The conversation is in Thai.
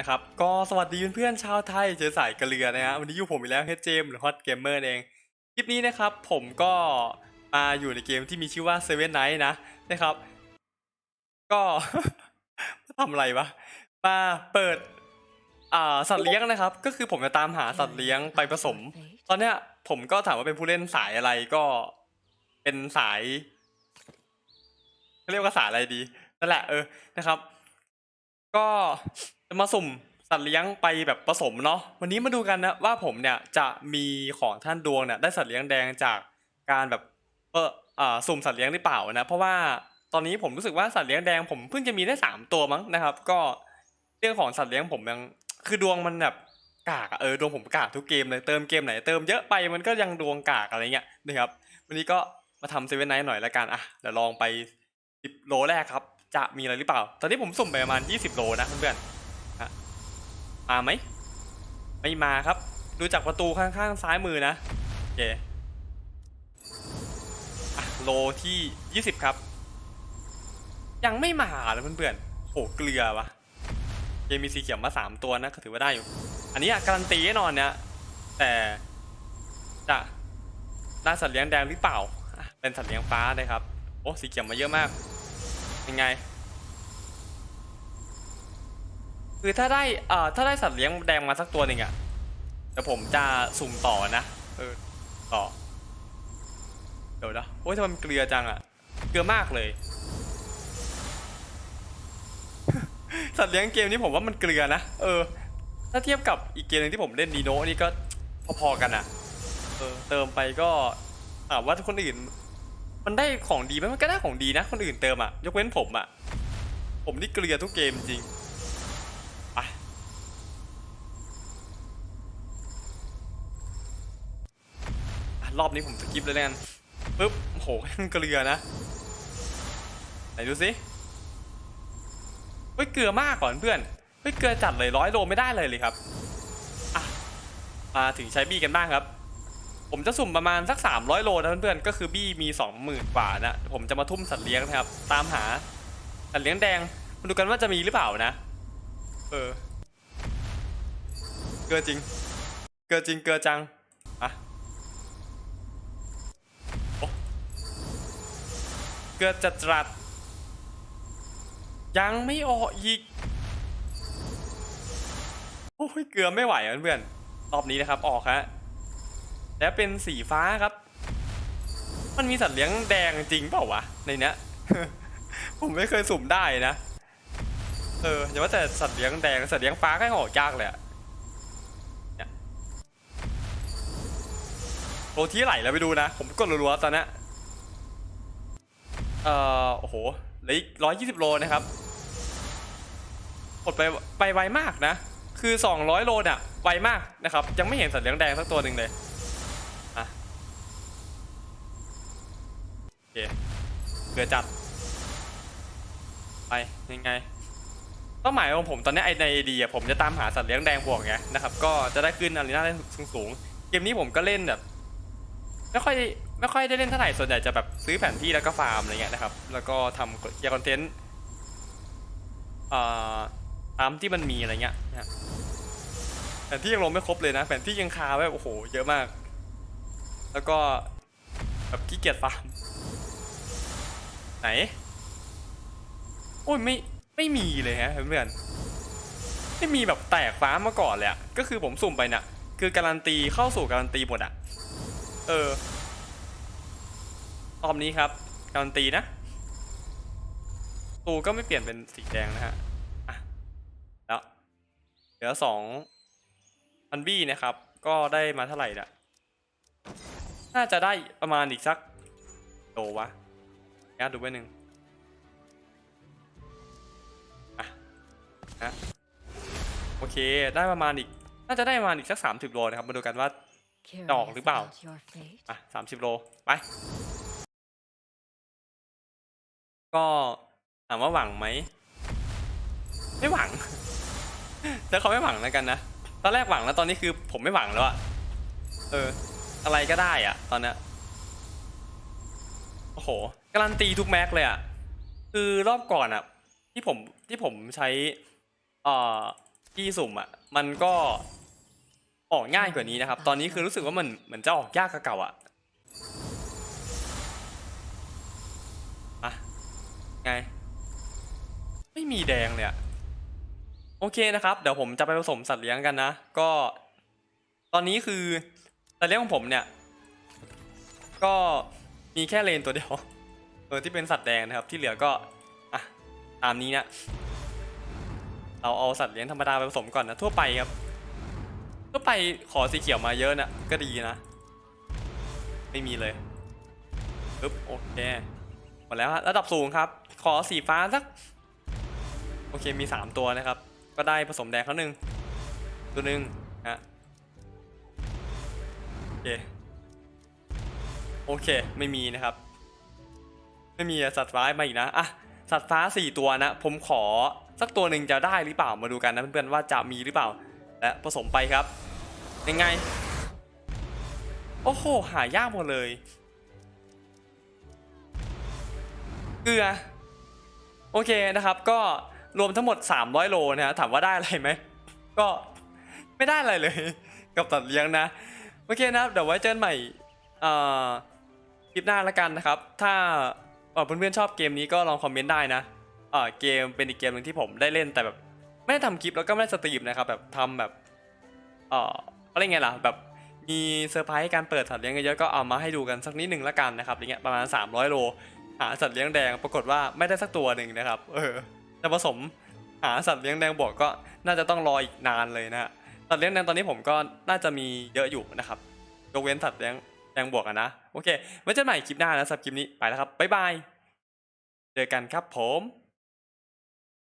นะครับก็สวัสดีเพื่อนๆชาวไทยเจอสายกระเรือนะฮะวันนี้อยู่ผมอีกแล้วเฮดเจมหรือฮอตเกมเมอร์เอง คลิปนี้นะครับผมก็มาอยู่ในเกมที่มีชื่อว่า Seven Night นะนะครับ ก็ทำอะไรวะมาเปิดอ่าสัตว์เลี้ยงนะครับ ก็คือผมจะตามหาสัตว์เลี้ยงไปผสม ตอนเนี้ยผมก็ถามว่าเป็นผู้เล่นสายอะไรก็เป็นสายเขาเรียกว่าสายอะไรดีนั่นแหละเออนะครับ ก็ จะมาสุ่มสัตว์เลี้ยงไปแบบผสมเนาะวันนี้มาดูกันนะว่าผมเนี่ยจะมีของท่านดวงเนี่ยได้สัตว์เลี้ยงแดงจากการแบบเอออ่าสุ่มสัตว์เลี้ยงหรือเปล่านะเพราะว่าตอนนี้ผมรู้สึกว่าสัตว์เลี้ยงแดงผมเพิ่งจะมีได้สามตัวมั้งนะครับ ก็เรื่องของสัตว์เลี้ยงผมยังคือดวงมันแบบกากเออดวงผมกากทุกเกมเลยเติมเกมไหนเติมเยอะไปมันก็ยังดวงกากอะไรเงี้ยนะครับวันนี้ก็มาทำเซเว่นไนท์หน่อยละกันอะเดี๋ยวลองไปสิบโลแรกครับ จะมีอะไรหรือเปล่า ตอนนี้ผมสุ่มไปประมาณ 20 โลนะเพื่อนๆ มาไหม ไม่มาครับ ดูจากประตูข้างๆซ้ายมือนะโอเคโลที่ 20 ครับ ยังไม่มาเลยเพื่อนๆโหเกลือวะเกมมีสีเขียวมา 3 ตัวนะก็ถือว่าได้อยู่ อันนี้อะการันตีแน่นอนเนี่ยแต่จะได้สัตว์เลี้ยงแดงหรือเปล่า เป็นสัตว์เลี้ยงฟ้านะครับ โอ้สีเขียวมาเยอะมาก ยังไง คือถ้าได้เอ่อถ้าได้สัตว์เลี้ยงแดงมาสักตัวหนึ่งอะเดี๋ยวผมจะสุ่มต่อนะเออต่อเดี๋ยวนะโอ้ยทำไมมันเกลือจังอะเกลือมากเลย สัตว์เลี้ยงเกมนี้ผมว่ามันเกลือนะเออ ถ้าเทียบกับอีกเกมหนึงที่ผมเล่นดีโนนี่ก็พอๆกันอะเออเติมไปก็ถาว่าคนอื่น มันได้ของดีไหมมันก็ได้ของดีนะ คนอื่นเติมอะยกเว้นผมอะผมนี่เกลือทุกเกมจริง ไปอะ รอบนี้ผมสกิปเลยแล้วกันปึ๊บโอ้โหเกลือนะไหนดูสิเฮ้ยเกลือมากก่อนเพื่อนเฮ้ยเกลือจัดเลยร้อยโลไม่ได้เลยเลยครับอะมาถึงใช้บี้กันบ้างครับ ผมจะสุ่มประมาณสัก 300 โลนะเพื่อนๆก็คือบี้มี 20,000กว่านะผมจะมาทุ่มสัตว์เลี้ยงนะครับ ตามหาสัตว์เลี้ยงแดงมาดูกันว่าจะมีหรือเปล่านะ เออ เกลือจริง เกลือจริงเกลือจังอะ เกลือจัดจัดยังไม่ออกอีก โอ้ยเกือไม่ไหวเพื่อนๆรอบนี้นะครับออกฮะแล้วเป็นสีฟ้าครับ มันมีสัตว์เลี้ยงแดงจริงเปล่าวะในเนี้ยผมไม่เคยสุ่มได้นะ เอออย่าว่าแต่สัตว์เลี้ยงแดงสัตว์เลี้ยงฟ้าก็ยังออกยากเลยอะโลที่ไหลแล้วไปดูนะ ผมกดรัวๆตอนนี้ เอ่อโอ้โหเหลืออีกร้อยยี่สิบโลนะครับกดไปไปไวมากนะ คือสองร้อยโลเนี่ยไวมากนะครับ ยังไม่เห็นสัตว์เลี้ยงแดงสักตัวหนึ่งเลยอะโอเคเกือจัด ไปยังไงเป้าหมายของผมตอนนี้ไอในดีอะผมจะตามหาสัตว์เลี้ยงแดงบวกไงนะครับ ก็จะได้ขึ้นอารีนาได้สูงสูงๆเกมนี้ผมก็เล่นแบบไม่ค่อย ไม่ค่อยได้เล่นเท่าไหร่ส่วนใหญ่จะแบบซื้อแผนที่แล้วก็ฟาร์มอะไรเงี้ยนะครับ แล้วก็ทำยร์คอนเทนต์อ่าตามที่มันมีอะไรเงี้ยนะแผนที่ยังลงไม่ครบเลยนะ แผนที่ยังคาไว้โอ้โหเยอะมาก แล้วก็แบบขี้เกียจฟาร์มไหน โอ้ยไม่ไม่มีเลยฮะเพื่อนไม่มีแบบแตกฟ้ามาก่อนเลยอะก็คือผมสุ่มไปน่ะ คือการันตีเข้าสู่การันตีหมดอะเออ รอบนี้ครับการันตีนะตูก็ไม่เปลี่ยนเป็นสีแดงนะฮะอะแล้วเหลือสองพันบี้นะครับ ก็ได้มาเท่าไหร่ละน่าจะได้ประมาณอีกสักโตวะยัดดูไว้หนึ่งนะโอเคได้ประมาณอีก น่าจะได้ประมาณอีกสักสามสิบโลนะครับมาดูกันว่าดอกหรือเปล่า อะสามสิบโล ไป ก็ถามว่าหวังไหม ไม่หวัง แต่เขาไม่หวังแล้วกันนะ ตอนแรกหวังแล้วตอนนี้คือผมไม่หวังแล้วอะเออ อะไรก็ได้อะตอนเนี้ยโอ้โห การันตีทุกแม็กเลยอะคือรอบก่อนอะที่ผมที่ผมใช้เอ่อที่สุ่มอะมันก็ออกง่ายกว่านี้นะครับ ตอนนี้คือรู้สึกว่ามันเหมือนจะออกยากกว่าเก่าอะ ไง ไม่มีแดงเลยอะโอเคนะครับ เดี๋ยวผมจะไปผสมสัตว์เลี้ยงกันนะ ก็ ตอนนี้คือสัตว์เลี้ยงของผมเนี่ย ก็มีแค่เลนตัวเดียวเออที่เป็นสัตว์แดงนะครับ ที่เหลือก็อะตามนี้นะเราเอาสัตว์เลี้ยงธรรมดาไปผสมก่อนนะทั่วไปครับ ทั่วไปขอสีเขียวมาเยอะนะก็ดีนะ ไม่มีเลยปึ๊บโอเคหมดแล้วฮะระดับสูงครับ ขอสีฟ้าสัก โอเคมี 3 ตัวนะครับ ก็ได้ผสมแดงเขาหนึ่งตัวหนึ่งฮะโอเคโอเคไม่มีนะครับ ไม่มีสัตว์ฟ้ามาอีกนะอะสัตว์ฟ้า 4 ตัวนะ ผมขอสักตัวหนึ่งจะได้หรือเปล่ามาดูกันนะเพื่อนๆว่าจะมีหรือเปล่า และผสมไปครับยังไง โอ้โห หายากหมดเลย เกลือ โอเคนะครับ ก็รวมทั้งหมด 300 โลนะฮะถามว่าได้อะไรไหม ก็ไม่ได้อะไรเลย กับตัดเลี้ยงนะ โอเคนะครับ เดี๋ยวไว้เจอกันใหม่คลิปหน้าละกันนะครับ ถ้าเพื่อนๆชอบเกมนี้ก็ลองคอมเมนต์ได้นะเกมเป็นอีกเกมหนึ่งที่ผมได้เล่นแต่แบบไม่ได้ทำคลิปแล้วก็ไม่ได้สตรีมนะครับแบบทำแบบเอ่ออะไรไงล่ะแบบมีเซอร์ไพรส์การเปิดสัตว์เลี้ยงเยอะก็เอามาให้ดูกันสักนิดหนึ่งละกันนะครับอย่างเงี้ยประมาณ 300 โล หาสัตว์เลี้ยงแดงปรากฏว่าไม่ได้สักตัวหนึ่งนะครับ เออจะผสมหาสัตว์เลี้ยงแดงบวกก็น่าจะต้องรออีกนานเลยนะฮะสัตว์เลี้ยงแดงตอนนี้ผมก็น่าจะมีเยอะอยู่นะครับยกเว้นสัตว์เลี้ยงแดงบวกอะนะโอเคไว้เจอกันใหม่คลิปหน้านะสำหรับคลิปนี้ไปแล้วครับบ๊ายบายเจอกันครับผม